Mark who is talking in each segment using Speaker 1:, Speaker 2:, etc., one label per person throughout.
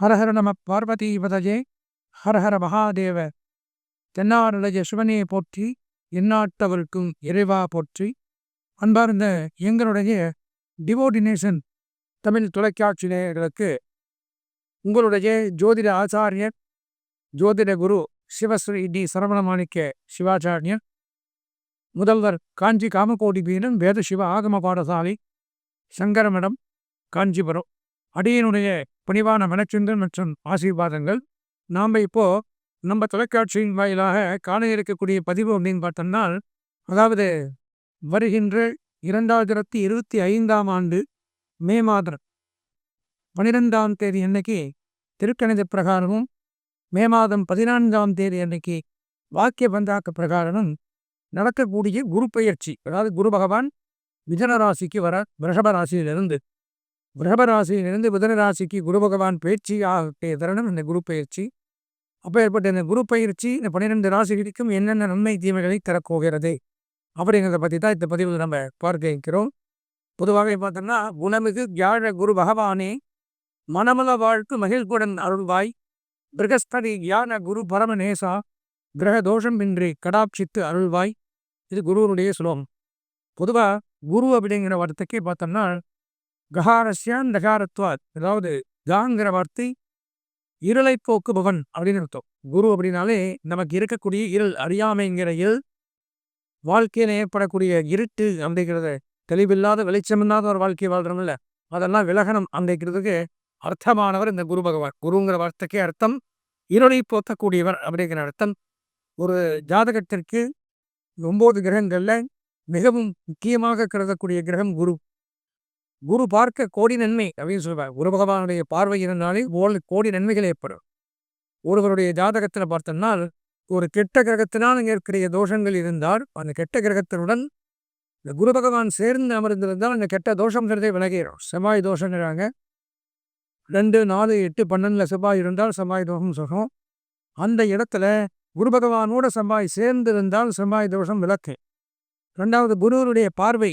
Speaker 1: ஹரஹர நம பார்வதி பதஜே ஹரஹர மகாதேவ. தென்னாருடைய சிவனையை போற்றி எந்நாட்டவருக்கும் இறைவா போற்றி. அன்பார்ந்த எங்களுடைய டிவோடினேஷன் தமிழ் தொலைக்காட்சி நேயர்களுக்கு உங்களுடைய ஜோதிட ஆச்சாரியர் ஜோதிட குரு சிவஸ்ரீ டி. சரவணமாணிக்க சிவாச்சாரியர் முதல்வர் காஞ்சி காமகோடி வீரன் வேத சிவ ஆகம பாடசாலை சங்கரமடம் காஞ்சிபுரம். அடியினுடைய பணிவான மனச்சிந்தன் மற்றும் ஆசீர்வாதங்கள். நாம் இப்போ நம்ம தொலைக்காட்சியின் வாயிலாக காண இருக்கக்கூடிய பதிவு அப்படின்னு பார்த்தோம்னா அதாவது வருகின்ற இரண்டாயிரத்தி இருபத்தி ஐந்தாம் ஆண்டு மே மாதம் பனிரெண்டாம் தேதி அன்னைக்கு திருக்கணித பிரகாரமும் மே மாதம் பதினான்காம் தேதி அன்னைக்கு வாக்கிய பந்தாக்க பிரகாரமும் நடக்கக்கூடிய குரு பயிற்சி. அதாவது குரு பகவான் மிதன ராசிக்கு வர ரிஷப ராசியிலிருந்து. பிரபராசியிலிருந்து புதன ராசிக்கு குரு பகவான் பயிற்சி ஆகிய தருணம் இந்த குரு பயிற்சி. அப்போ ஏற்பட்ட இந்த குரு பயிற்சி இந்த பன்னிரெண்டு ராசிகளுக்கும் என்னென்ன நன்மை தீமைகளை தரப்போகிறது? அப்படிங்கிறத பற்றி தான் இந்த பதிவில் நம்ம பார்க்க இருக்கிறோம். பொதுவாக பார்த்தோம்னா குணமிகு வியாழ குரு பகவானே மனமல வாழ்க்கு மகிழ்குடன் அருள்வாய். பிரகஸ்பதி ஞான குரு பரமநேசா கிரக தோஷம் இன்றி கடாட்சித்து அருள்வாய். இது குருவனுடைய சுலோகம் பொதுவாக குரு அப்படிங்கிற வார்த்தைக்கே பார்த்தோம்னா ககாரஸ்யான் தகாரத்வாத் அதாவது காங்கிற வார்த்தை இருளை போக்குபவன் அப்படின்னு அர்த்தம். குரு அப்படின்னாலே நமக்கு இருக்கக்கூடிய இருள் அறியாமைங்கிற இருள் வாழ்க்கையில் ஏற்படக்கூடிய இருட்டு அப்படிங்கிறத தெளிவில்லாத வெளிச்சமில்லாத ஒரு வாழ்க்கையை வாழ்றோம்ல அதெல்லாம் விலகனம் அப்படிங்கிறதுக்கு அர்த்தமானவர் இந்த குரு பகவான். குருங்கிற வார்த்தைக்கே அர்த்தம் இருளை போக்கக்கூடியவர் அப்படிங்கிற அர்த்தம். ஒரு ஜாதகத்திற்கு ஒன்பது கிரகங்களில் மிகவும் முக்கியமாக கருதக்கூடிய கிரகம் குரு. குரு பார்க்க கோடி நன்மை அப்படின்னு சொல்லுவார். குரு பகவானுடைய பார்வை இருந்தாலே கோடி நன்மைகள் ஏற்படும். ஒருவருடைய ஜாதகத்தில் பார்த்தோம்னா ஒரு கெட்ட கிரகத்தினால் ஏற்கரிய தோஷங்கள் இருந்தால் அந்த கெட்ட கிரகத்தினுடன் இந்த குரு பகவான் சேர்ந்து அமர்ந்திருந்தால் அந்த கெட்ட தோஷங்கிறதே விலகிடும் செவ்வாய் தோஷங்கிறாங்க. ரெண்டு நாலு எட்டு பன்னெண்டுல செவ்வாய் இருந்தால் செவ்வாய் தோஷம் சுகம் அந்த இடத்துல குரு பகவானோட செவ்வாய் சேர்ந்திருந்தால் செவ்வாய் தோஷம் விளக்கு. ரெண்டாவது குருவருடைய பார்வை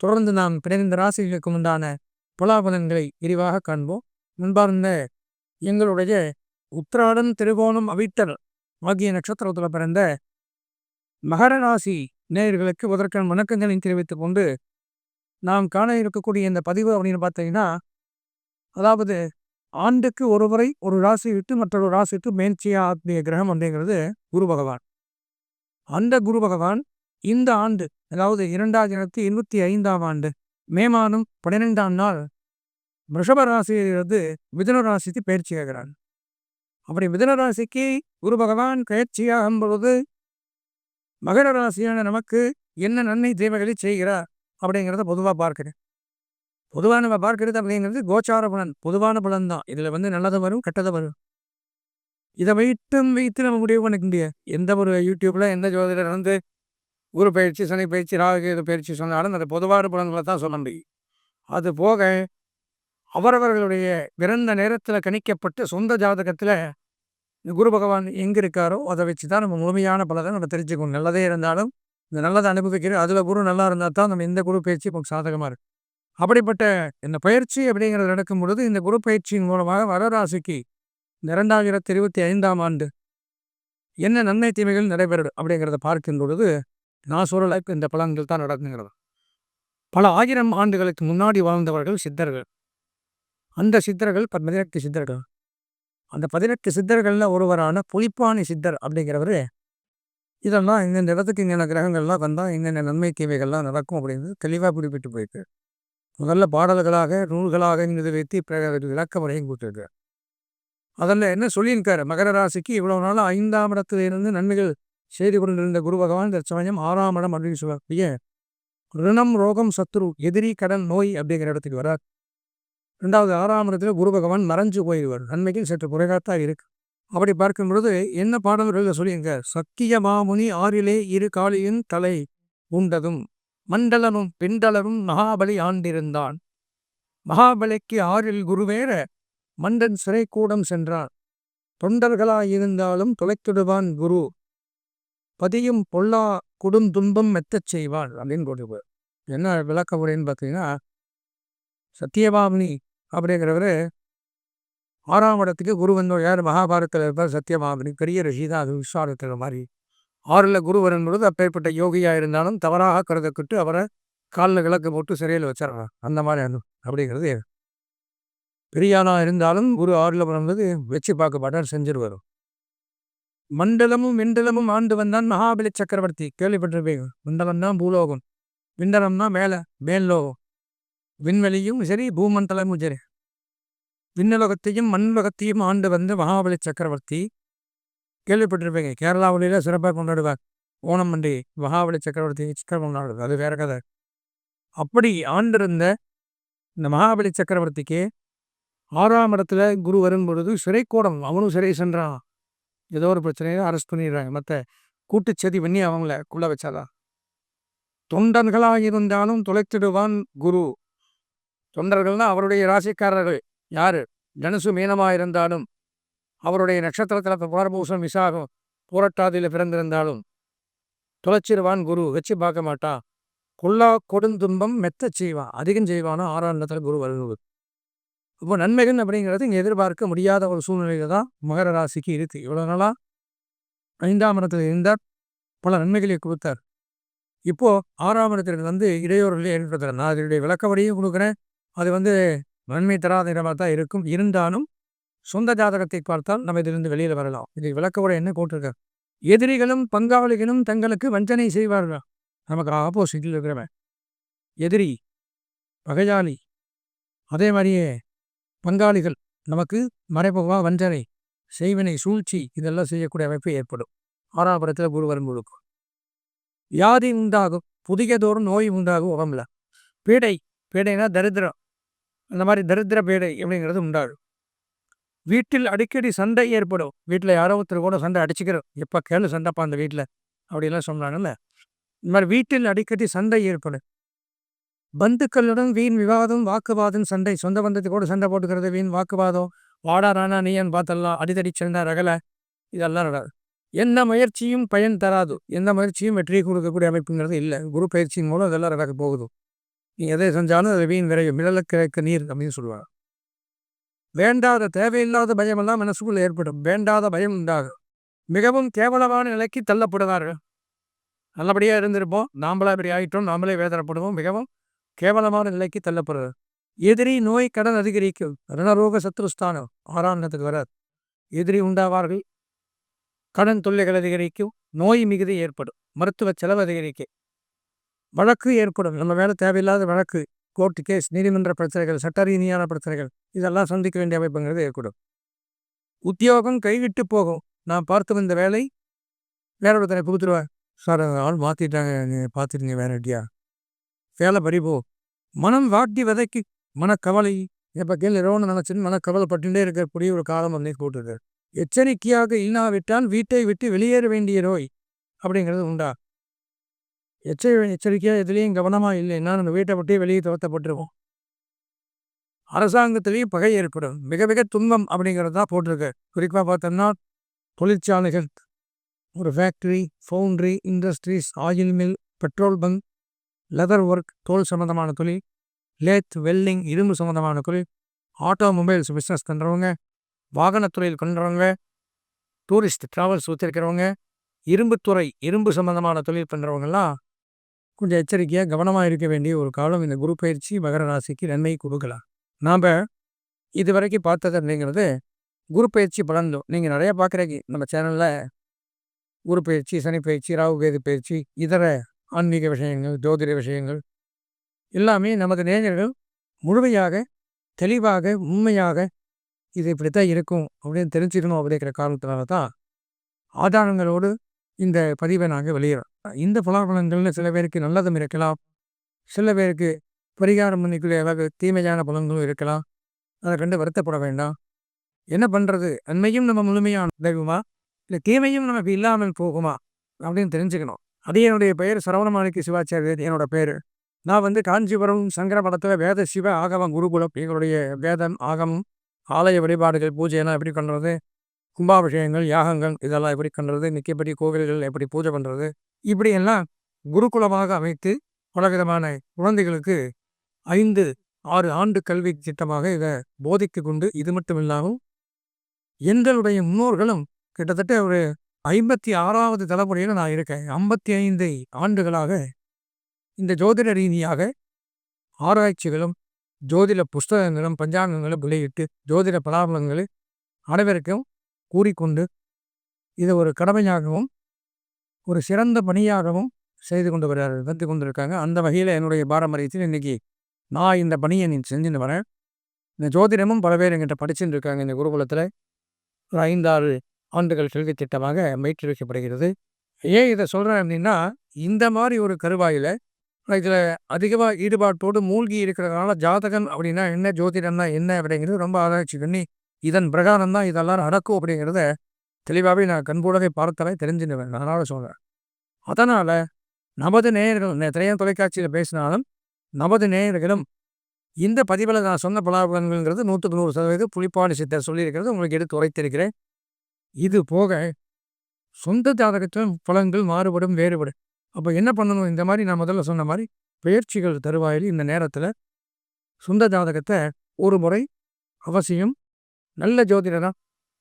Speaker 1: தொடர்ந்து நாம் பிணைந்த ராசிகளுக்கு உண்டான புலாபலன்களை விரிவாக காண்போம். முன்பார்ந்த எங்களுடைய உத்திராடன் திருகோணம் அவித்தல் ஆகிய நட்சத்திரத்தில் பிறந்த மகர ராசி நேயர்களுக்கு முதற்கான வணக்கங்களை தெரிவித்துக் கொண்டு நாம் காண இருக்கக்கூடிய இந்த பதிவு அப்படின்னு பார்த்தீங்கன்னா அதாவது ஆண்டுக்கு ஒருவரை ஒரு ராசி விட்டு மற்றொரு ராசிக்கு ஆத்மிய கிரகம் அப்படிங்கிறது குரு பகவான். அந்த குரு பகவான் இந்த ஆண்டு அதாவது இரண்டாயிரத்தி இருபத்தி ஐந்தாம் ஆண்டு மே மாதம் பன்னிரெண்டாம் நாள் ரிஷப ராசியிலிருந்து மிதுன ராசிக்கு பயிற்சியாகிறார் அப்படி மிதுன ராசிக்கு குரு பகவான் பயிற்சியாகும் பொழுது மகர ராசியான நமக்கு என்ன நன்மை தீமைகளை செய்கிறார் அப்படிங்கிறத பொதுவாக பார்க்கிறேன். பொதுவாக நம்ம பார்க்கறது அப்படிங்கிறது கோச்சார பலன் பொதுவான பலன் தான். இதில் வந்து நல்லது வரும் கெட்டது வரும். இதை வைத்தும் வைத்து நம்ம முடிவு பண்ணிக்க முடியாது. எந்த ஒரு யூடியூப்ல எந்த ஜோதிடர் வந்து குரு பயிற்சி சனி பயிற்சி ராகு பயிற்சி சொன்னாலும் அந்த பொதுவான பலன்களை தான் சொல்ல முடியும். அது போக அவரவர்களுடைய பிறந்த நேரத்தில் கணிக்கப்பட்டு சொந்த ஜாதகத்தில் குரு பகவான் எங்கே இருக்காரோ அதை வச்சு தான் நம்ம முழுமையான பலதை நம்ம தெரிஞ்சுக்கணும். நல்லதே இருந்தாலும் இந்த நல்லதை அனுபவிக்கிறோம் அதில் குரு நல்லா இருந்தால் தான் நம்ம இந்த குரு பயிற்சி நமக்கு சாதகமாக இருக்கும். அப்படிப்பட்ட இந்த பயிற்சி அப்படிங்கிறது நடக்கும் பொழுது இந்த குரு பயிற்சியின் மூலமாக வரராசிக்கு இந்த இரண்டாயிரத்தி இருபத்தி ஐந்தாம் ஆண்டு என்ன நன்மை தீமைகள் நடைபெறும் அப்படிங்கிறத பார்க்கும் பொழுது நான் சொல்ல இந்த பலன்கள் தான் நடக்குங்கிறது. பல ஆயிரம் ஆண்டுகளுக்கு முன்னாடி வாழ்ந்தவர்கள் சித்தர்கள். அந்த சித்தர்கள் பதினெட்டு சித்தர்கள். அந்த பதினெட்டு சித்தர்களில் ஒருவரான புலிப்பாணி சித்தர் அப்படிங்கிறவர் இதெல்லாம் இந்தந்த இடத்துக்கு இந்தென்ன கிரகங்கள்லாம் வந்தால் இந்தென்ன நன்மை தீமைகள்லாம் நடக்கும் அப்படின்னு தெளிவாக குறிப்பிட்டு போயிருக்கு. முதல்ல பாடல்களாக நூல்களாக இதை வைத்து விளக்க முறையும் கொடுத்துருக்கு அதில் என்ன சொல்லியிருக்காரு? மகர ராசிக்கு இவ்வளோ நாள் ஐந்தாம் இடத்திலிருந்து நன்மைகள் செய்து கொண்டிருந்த குரு பகவான் இந்த சமயம் ஆறாம் இடம் அப்படின்னு சொல்லக்கூடிய ரிணம் ரோகம் சத்ரு எதிரி கடன் நோய் அப்படிங்கிற இடத்துக்கு வரார். ரெண்டாவது ஆறாம் இடத்துல குரு பகவான் மறைஞ்சு போயிடுவார் நன்மைக்கு சற்று குறைகாத்தாக இருக்கு. அப்படி பார்க்கும் பொழுது என்ன பாடல்கள் சொல்லியிருங்க சத்திய மாமுனி ஆறிலே இரு காளியின் தலை உண்டதும் மண்டலமும் பிண்டலமும் மகாபலி ஆண்டிருந்தான். மகாபலிக்கு ஆறில் குருவேற மண்டன் சிறை கூடம் சென்றான். தொண்டர்களாயிருந்தாலும் தொலைத்துடுவான் குரு. பதியும் பொல்லா குடுந்துன்பம் மெத்தச் செய்வாள் அப்படின்னு போட்டு என்ன விளக்க உரைன்னு பார்த்தீங்கன்னா சத்தியபாமினி அப்படிங்கிறவர் ஆறாம் இடத்துக்கு குரு வந்தோம் யார்? மகாபாரத்தில் இருப்பார் சத்தியபாமினி பெரிய ரிஷி தான். அது விஸ்வாரத்தில் மாதிரி ஆறில் குரு வரும்பொழுது அப்பேற்பட்ட யோகியாக இருந்தாலும் தவறாக கருதக்கிட்டு அவரை காலில் விளக்கு போட்டு சிறையில் வச்சிடறான். அந்த மாதிரி அனு அப்படிங்கிறது. பெரியானா இருந்தாலும் குரு ஆறில் வரும்போது வச்சு பார்க்க மாட்டார் செஞ்சிருவார். மண்டலமும் விண்டலமும் ஆண்டு வந்தான் மகாபலி சக்கரவர்த்தி. கேள்விப்பட்டிருப்பீங்க? மண்டலம் தான் பூலோகம். விண்டலம்னா மேலே மேல்லோகம் விண்வெளியும் சரி பூமண்டலமும் சரி. விண்ணலோகத்தையும் மண்லோகத்தையும் ஆண்டு வந்த மகாபலி சக்கரவர்த்தி. கேள்விப்பட்டிருப்பீங்க? கேரளாவிலேயே சிறப்பாக கொண்டாடுவார். ஓணம் மண்டி மகாபலி சக்கரவர்த்தி சிக்கரம் கொண்டாடுவார். அது வேற கதை. அப்படி ஆண்டிருந்த இந்த மகாபலி சக்கரவர்த்திக்கு ஆறாம் இடத்துல குரு வரும் பொழுது சிறைக்கூடம். அவனும் சிறை சென்றான். ஏதோ ஒரு பிரச்சனையை அரெஸ்ட் பண்ணிடுறாங்க மற்ற கூட்டுச்சதி பண்ணி அவங்கள குள்ள வச்சாதான். தொண்டர்களாக இருந்தாலும் தொலைத்திடுவான் குரு. தொண்டர்கள்னா அவருடைய ராசிக்காரர்கள். யாரு? தனுசு மீனமாக இருந்தாலும் அவருடைய நட்சத்திரத்தில் புனர்பூசம் விசாகம் பூரட்டாதியில் பிறந்திருந்தாலும் தொலைச்சிருவான் குரு. வச்சு பார்க்க மாட்டான். கொல்லா கொடுந்துன்பம் மெத்த செய்வான். அதிகம் செய்வானோ? ஆறாம் இடத்துல குரு வருவது இப்போ நன்மைகள் அப்படிங்கிறது இங்கே எதிர்பார்க்க முடியாத ஒரு சூழ்நிலையில் தான் மகர ராசிக்கு இருக்கு. இவ்வளோ நாளாக ஐந்தாம் இடத்துல இருந்தார். பல நன்மைகளை கொடுத்தார். இப்போது ஆறாம் இடத்துல வந்து இடையூறுகளை ஏற்படுத்துறேன் நான் அதனுடைய விளக்கவரையும் கொடுக்குறேன். அது வந்து நன்மை தராத இடமாக தான் இருக்கும். இருந்தாலும் சொந்த ஜாதகத்தை பார்த்தால் நம்ம இதிலிருந்து வெளியில் வரலாம். இது விளக்க என்ன போட்டிருக்கார்? எதிரிகளும் பங்காளிகளும் தங்களுக்கு வஞ்சனை செய்வார்கள்? நமக்கு ஆப்போசிட்டில் இருக்கிறவன். எதிரி பகையாளி அதே மாதிரியே பங்காளிகள் நமக்கு மறைமுகமாக வஞ்சனை செய்வினை சூழ்ச்சி இதெல்லாம் செய்யக்கூடிய அமைப்பு ஏற்படும். ஆறாபுரத்தில் குரு வரும்போது வியாதி உண்டாகும் புதியதோறும் நோய் உண்டாகும் உடம்புல. பீடை பீடைனா தரித்திரம். அந்த மாதிரி தரித்திர பீடை அப்படிங்கிறது உண்டாகும். வீட்டில் அடிக்கடி சண்டை ஏற்படும். வீட்டில் யாரோ ஒருத்தர் கூட சண்டை அடிச்சுக்கிறோம். எப்போ கேளு சண்டைப்பா அந்த வீட்டில் அப்படிலாம் சொன்னாங்கல்ல. இந்த மாதிரி வீட்டில் அடிக்கடி சண்டை ஏற்படும். பந்துக்களுடன் வீண் விவாதம் வாக்குவாதம் சண்டை. சொந்த பந்தத்துக்கு சண்டை போட்டுக்கிறது வீண் வாக்குவாதம். வாடா ராணா நீயன் பார்த்தலாம் அடிதடி சண்டை ரகல. இதெல்லாம் நடாது எந்த முயற்சியும் பயன் தராது. எந்த முயற்சியும் வெற்றி கொடுக்கக்கூடிய அமைப்புங்கிறது இல்லை. குரு பயிற்சியின் மூலம் இதெல்லாம் நடக்க போகுது. நீ எதை செஞ்சாலும் அதை வீண் விரைவு மிளக்க நீர் அப்படின்னு சொல்லுவாங்க. வேண்டாத தேவையில்லாத பயமெல்லாம் மனசுக்குள்ள ஏற்படும். வேண்டாத பயம் உண்டாகும் மிகவும் கேவலமான நிலைக்கு தள்ளப்படுவார்கள். நல்லபடியாக இருந்திருப்போம். நாமளா இப்படி ஆகிட்டோம் நாமளே வேதனைப்படுவோம். மிகவும் கேவலமான நிலைக்கு தள்ளப்படுறார். எதிரி நோய் கடன் அதிகரிக்கும். ரணரோக சத்ருஸ்தானம் ஆறாம் இடத்துக்கு வராது எதிரி உண்டாவார்கள். கடன் தொல்லைகள் அதிகரிக்கும். நோய் மிகுதி ஏற்படும். மருத்துவ செலவு அதிகரிக்கும். வழக்கு ஏற்படும். நம்ம மேலே தேவையில்லாத வழக்கு கோர்ட்டு கேஸ் நீதிமன்ற பிரச்சனைகள் சட்ட ரீதியான பிரச்சனைகள் இதெல்லாம் சந்திக்க வேண்டிய அமைப்புங்கிறது ஏற்படும். உத்தியோகம் கைவிட்டு போகும். நான் பார்த்து வந்த வேலை வேற ஒருத்தனை புகுத்துருவேன் சார் ஆள் மாற்றிட்டாங்க நீங்கள் பார்த்துருங்க வேற ஐடியா வேலை பறிபோ மனம் வாட்டி விதைக்கு மனக்கவலை. எப்போ கேள்வி ரோன்னு நினச்சின்னு மனக்கவலைப்பட்டுட்டே இருக்கக்கூடிய ஒரு காலம் வந்து போட்டுருக்கு எச்சரிக்கையாக இல்லாவிட்டால் வீட்டை விட்டு வெளியேற வேண்டிய நோய் அப்படிங்கிறது உண்டா? எச்சரி எச்சரிக்கையாக எதுலேயும் கவனமாக இல்லைன்னா நம்ம வீட்டை விட்டு வெளியே துவத்தப்பட்டுருவோம் அரசாங்கத்திலேயும் பகை ஏற்படும். மிக மிக துன்பம் அப்படிங்கிறது தான் போட்டிருக்கு குறிப்பாக பார்த்தோம்னா தொழிற்சாலைகள் ஒரு factory foundry industries oil mill petrol bunk leather work தோல் சம்மந்தமான தொழில் லேத் வெல்டிங் இரும்பு சம்மந்தமான தொழில் ஆட்டோமொபைல்ஸ் பிஸ்னஸ் பண்ணுறவங்க வாகனத்துறையில் பண்ணுறவங்க டூரிஸ்ட் ட்ராவல்ஸ் ஊற்றிருக்கிறவங்க இரும்புத்துறை இரும்பு சம்மந்தமான தொழில் பண்ணுறவங்கெல்லாம் கொஞ்சம் எச்சரிக்கையாக கவனமாக இருக்க வேண்டிய ஒரு காலம் இந்த குரு பயிற்சி மகர ராசிக்கு நன்மை கொடுக்கலாம். நாம் இது வரைக்கும் பார்த்தது அப்படிங்கிறது குரு பயிற்சி பலர்ந்தோம் நீங்கள் நிறையா பார்க்குறீங்க. நம்ம சேனலில் குரு பயிற்சி சனி பயிற்சி ராகு கேது பயிற்சி இதர ஆன்மீக விஷயங்கள் ஜோதிட விஷயங்கள் எல்லாமே நமது நேயர்கள் முழுமையாக தெளிவாக உண்மையாக இது இப்படித்தான் இருக்கும் அப்படின்னு தெரிஞ்சுக்கணும் அப்படிங்கிற காரணத்தினால தான் ஆதாரங்களோடு இந்த பதிவை நாங்கள் வெளியிடறோம் இந்த பலாபலன்கள்னு சில பேருக்கு நல்லதும் இருக்கலாம். சில பேருக்கு பரிகாரம் பண்ணிக்கூடிய அளவு தீமையான பலன்களும் இருக்கலாம். அதை கண்டு வருத்தப்பட வேண்டாம். என்ன பண்ணுறது நன்மையும் நம்ம முழுமையான தெய்வமா இல்லை தீமையும் நமக்கு இல்லாமல் போகுமா? அப்படின்னு தெரிஞ்சுக்கணும். அது என்னுடைய பெயர் சரவணமாணிக்க சிவாச்சாரியர் என்னோட பேர் நான் வந்து காஞ்சிபுரம் சங்கர மடத்தில் வேத சிவ ஆகமம் குருகுலம் எங்களுடைய வேதம் ஆகமம் ஆலய வழிபாடுகள் பூஜையெல்லாம் எப்படி பண்ணுறது கும்பாபிஷேகங்கள் யாகங்கள் இதெல்லாம் எப்படி பண்ணுறது நிற்கப்படி கோவில்கள் எப்படி பூஜை பண்ணுறது இப்படியெல்லாம் குருகுலமாக அமைத்து பலவிதமான குழந்தைகளுக்கு ஐந்து ஆறு ஆண்டு கல்வி திட்டமாக இதை போதித்து கொண்டு இது மட்டும் இல்லாமல் எங்களுடைய முன்னோர்களும் கிட்டத்தட்ட ஒரு ஐம்பத்தி ஆறாவது தலைமுறையில் நான் இருக்கேன். ஐம்பத்தி ஐந்து ஆண்டுகளாக இந்த ஜோதிட ரீதியாக ஆராய்ச்சிகளும் ஜோதிட புஸ்தகங்களும் பஞ்சாங்கங்களும் வெளியிட்டு ஜோதிட பலாபலங்களை அனைவருக்கும் கூறிக்கொண்டு இதை ஒரு கடமையாகவும் ஒரு சிறந்த பணியாகவும் செய்து கொண்டு வர வந்து கொண்டிருக்காங்க. அந்த வகையில் என்னுடைய பாரம்பரியத்தில் இன்றைக்கி நான் இந்த பணியை நீ செஞ்சுன்னு வரேன். இந்த ஜோதிடமும் பல பேர் எங்கிட்ட படிச்சுட்டு இருக்காங்க. இந்த குருகுலத்தில் ஒரு ஐந்தாறு ஆண்டுகள் கல்வி திட்டமாக வைக்கப்படுகிறது ஏன் இதை சொல்கிறேன் அப்படின்னா இந்த மாதிரி ஒரு கருவாயில் இதில் அதிகமாக ஈடுபாட்டோடு மூழ்கி இருக்கிறதுனால ஜாதகம் அப்படின்னா என்ன ஜோதிடம்னா என்ன அப்படிங்கிறது ரொம்ப ஆராய்ச்சி பண்ணி இதன் பிரகாரம் தான் இதெல்லாம் நடக்கும் அப்படிங்கிறத தெளிவாகவே நான் கண்கூடவே பார்த்தவே தெரிஞ்சுடுவேன். அதனால் சொல்கிறேன் அதனால் நமது நேயர்கள் நிறைய தொலைக்காட்சியில் பேசினாலும் நமது நேயர்களும் இந்த பதிவில் நான் சொன்ன பலாபலன்கள்ங்கிறது நூற்றுக்கு நூறு சதவீதம் புளிப்பாடு சித்தர் சொல்லியிருக்கிறது உங்களுக்கு எடுத்து உரைத்திருக்கிறேன். இது போக சொந்த ஜாதகத்திலும் பலன்கள் மாறுபடும் வேறுபடும். அப்போ என்ன பண்ணணும்? இந்த மாதிரி நான் முதல்ல சொன்ன மாதிரி பயிற்சிகள் தருவாயில் இந்த நேரத்தில் சொந்த ஜாதகத்தை ஒரு முறை அவசியம் நல்ல ஜோதிடராக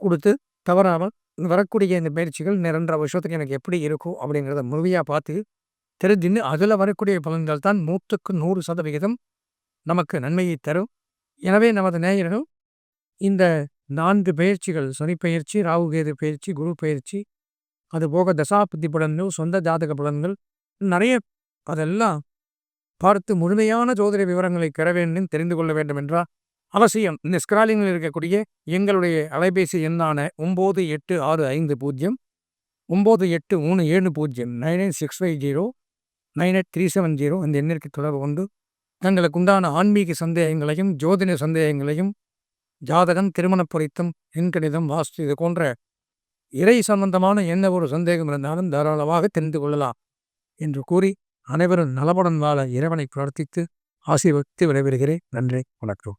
Speaker 1: கொடுத்து தவறாமல் வரக்கூடிய இந்த பயிற்சிகள் ரெண்டரை வருஷத்துக்கு எனக்கு எப்படி இருக்கும் அப்படிங்கிறத முழுமையாக பார்த்து தெரிஞ்சுன்னு அதில் வரக்கூடிய பலன்கள் தான் நூற்றுக்கு நூறு சதவிகிதம் நமக்கு நன்மையை தரும். எனவே நமது நேயர்கள் இந்த நான்கு பயிற்சிகள். சனி பயிற்சி ராகு கேது பயிற்சி குரு பயிற்சி. அதுபோக தசாபதி பலன்கள் சொந்த ஜாதக பலன்கள். நிறைய அதெல்லாம் பார்த்து முழுமையான ஜோதிட விவரங்களை பெற வேண்டும் தெரிந்து கொள்ள வேண்டும் என்றால் அவசியம். இந்த ஸ்கிராலிங்கில் இருக்கக்கூடிய எங்களுடைய அலைபேசி எண்ணான ஒம்பது எட்டு ஆறு ஐந்து பூஜ்ஜியம் ஒம்பது எட்டு மூணு ஏழு பூஜ்ஜியம் nine eight six five zero nine eight three seven zero இந்த எண்ணிற்கு தொடர்பு கொண்டு தங்களுக்கு உண்டான ஆன்மீக சந்தேகங்களையும் ஜோதிட சந்தேகங்களையும் ஜாதகம் திருமண பொறித்தம் எண்கணிதம் வாஸ்து இது போன்ற இறை சம்பந்தமான என்ன ஒரு சந்தேகம் இருந்தாலும் தாராளமாக தெரிந்து கொள்ளலாம் என்று கூறி அனைவரும் நலமுடன் வாழ இறைவனை பிரார்த்தித்து ஆசீர்வதித்து விடைபெறுகிறேன். நன்றி வணக்கம்.